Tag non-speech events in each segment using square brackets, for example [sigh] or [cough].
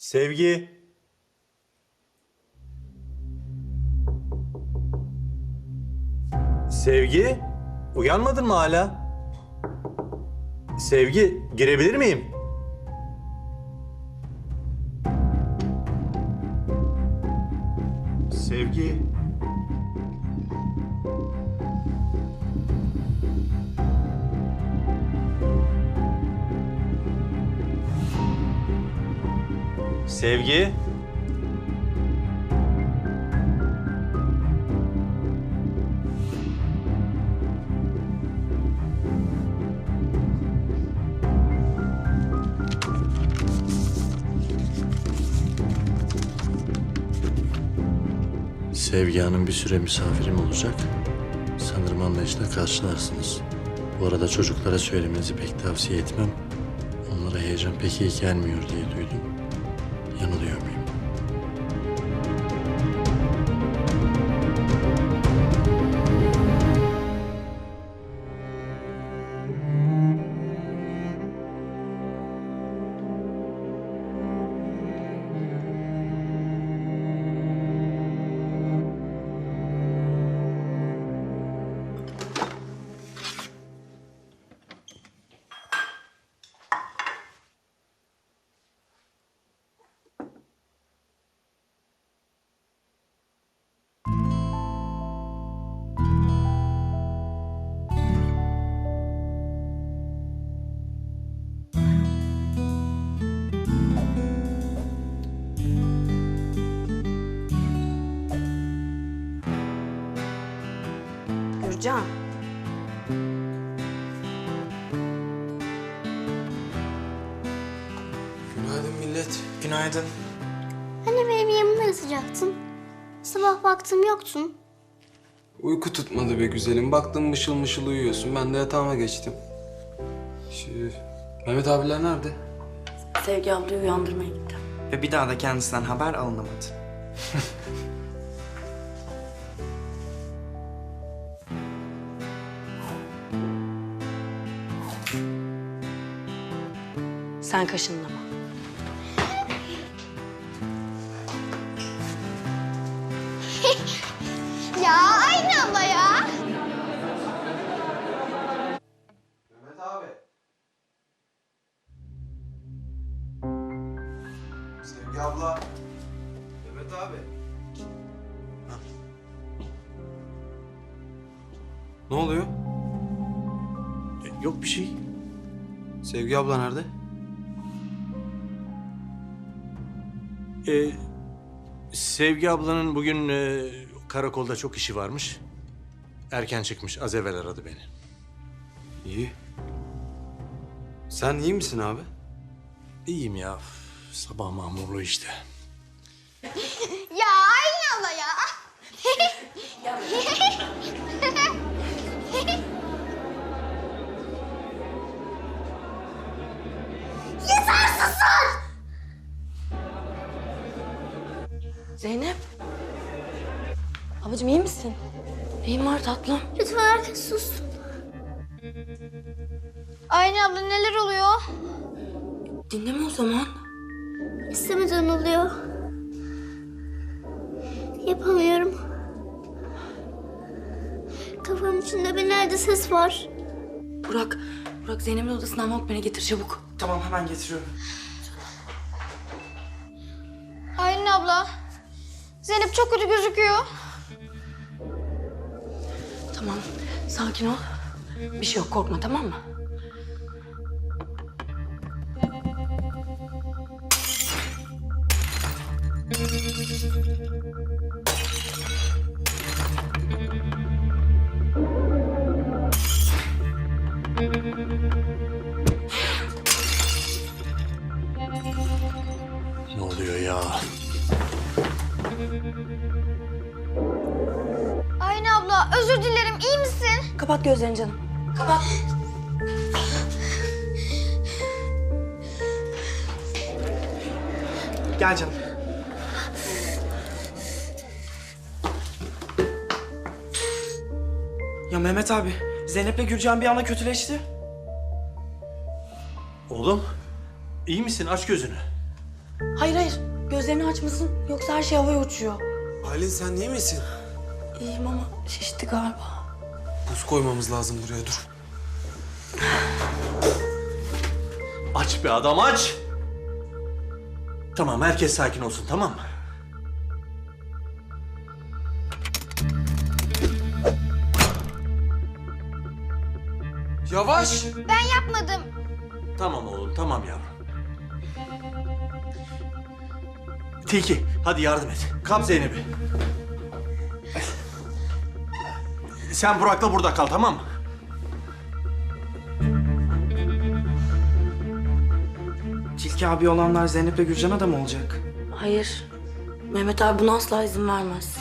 Sevgi. Sevgi, uyanmadın mı hala? Sevgi, girebilir miyim? Sevgi. Sevgi. Sevgi Hanım bir süre misafirim olacak. Sanırım anlayışla karşılarsınız. Bu arada çocuklara söylemenizi pek tavsiye etmem. Onlara heyecan pek iyi gelmiyor diye duydum. oluyor. Gürcan. Günaydın millet. Günaydın. Hani benim yanımda yatacaktın? Sabah baktım yoktun. Uyku tutmadı be güzelim. Baktım mışıl mışıl uyuyorsun. Ben de yatağıma geçtim. Şu... Mehmet abiler nerede? Sevgi ablayı uyandırmaya gitti. Ve bir daha da kendisinden haber alınamadı. [laughs] Sen kaşınlama. [laughs] Ya aynı abla ya. Mehmet abi. Sevgi abla. Mehmet abi. Ne oluyor? E, Yok bir şey. Sevgi abla nerede? Ee, Sevgi ablanın bugün e, karakolda çok işi varmış. Erken çıkmış. Az evvel aradı beni. İyi. Sen iyi misin abi? İyiyim ya. Sabah mamurlu işte. Ya aynı ya. [laughs] [laughs] Zeynep. Ablacığım iyi misin? Neyin var tatlım? Lütfen herkes sussun. Aynı abla neler oluyor? Dinleme o zaman. İstemeden oluyor. Yapamıyorum. Kafamın içinde bir nerede ses var. Burak, Burak Zeynep'in odasından bak beni getir çabuk. Tamam hemen getiriyorum. Aylin abla. Zeynep çok kötü gözüküyor. Tamam, sakin ol. Bir şey yok, korkma tamam mı? Ne oluyor ya? Aylin abla özür dilerim iyi misin? Kapat gözlerini canım. Kapat. Gel canım. Ya Mehmet abi, Zeynep'le Gürcan bir anda kötüleşti. Oğlum, iyi misin? Aç gözünü. Hayır hayır. Gözlerini açmasın. Yoksa her şey havaya uçuyor. Aylin sen iyi misin? İyiyim ama şişti galiba. Buz koymamız lazım buraya dur. Aç be adam aç. Tamam herkes sakin olsun tamam mı? Yavaş. Ben yapmadım. Tamam oğlum tamam yavrum. Tilki hadi yardım et. Kap Zeynep'i. Sen Burak'la burada kal tamam mı? Tilki abi olanlar Zeynep'le Gürcan'a da mı olacak? Hayır. Mehmet abi buna asla izin vermez.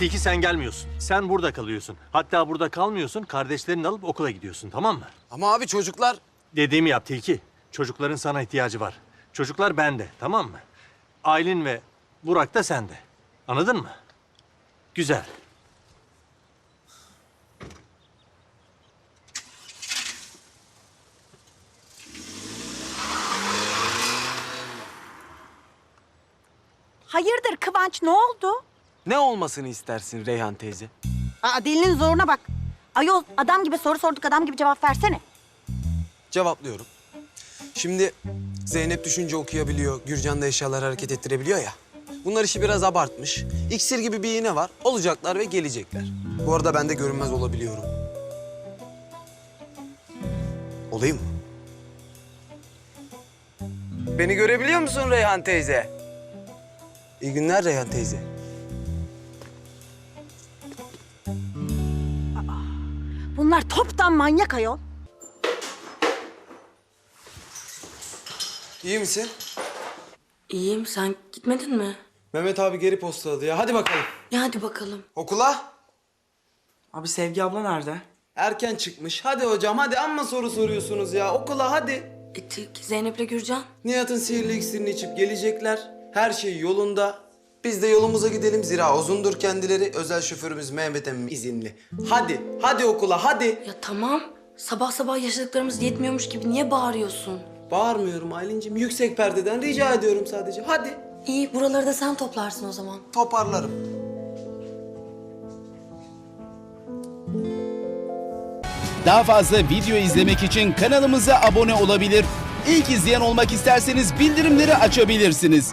Tilki sen gelmiyorsun. Sen burada kalıyorsun. Hatta burada kalmıyorsun. Kardeşlerini alıp okula gidiyorsun tamam mı? Ama abi çocuklar... Dediğimi yap Tilki. Çocukların sana ihtiyacı var. Çocuklar bende tamam mı? Aylin ve Burak da sende. Anladın mı? Güzel. Hayırdır Kıvanç ne oldu? Ne olmasını istersin Reyhan teyze? Aa dilinin zoruna bak. Ayol adam gibi soru sorduk adam gibi cevap versene. Cevaplıyorum. Şimdi Zeynep düşünce okuyabiliyor, Gürcan da eşyalar hareket ettirebiliyor ya. Bunlar işi biraz abartmış. İksir gibi bir iğne var. Olacaklar ve gelecekler. Bu arada ben de görünmez olabiliyorum. Olayım mı? Beni görebiliyor musun Reyhan teyze? İyi günler Reyhan teyze. Bunlar toptan manyak ayol. İyi misin? İyiyim. Sen gitmedin mi? Mehmet abi geri postaladı ya. Hadi bakalım. Ya hadi bakalım. Okula? Abi Sevgi abla nerede? Erken çıkmış. Hadi hocam hadi amma soru soruyorsunuz ya. Okula hadi. E, Tilki, Zeynep'le Gürcan. Nihat'ın sihirli iksirini içip gelecekler. Her şey yolunda. Biz de yolumuza gidelim. Zira uzundur kendileri. Özel şoförümüz Mehmet emmim izinli. Hadi, hadi okula, hadi. Ya tamam. Sabah sabah yaşadıklarımız yetmiyormuş gibi niye bağırıyorsun? Bağırmıyorum Aylin'cim. Yüksek perdeden rica ediyorum sadece. Hadi. İyi buraları da sen toplarsın o zaman. Toparlarım. Daha fazla video izlemek için kanalımıza abone olabilir. İlk izleyen olmak isterseniz bildirimleri açabilirsiniz.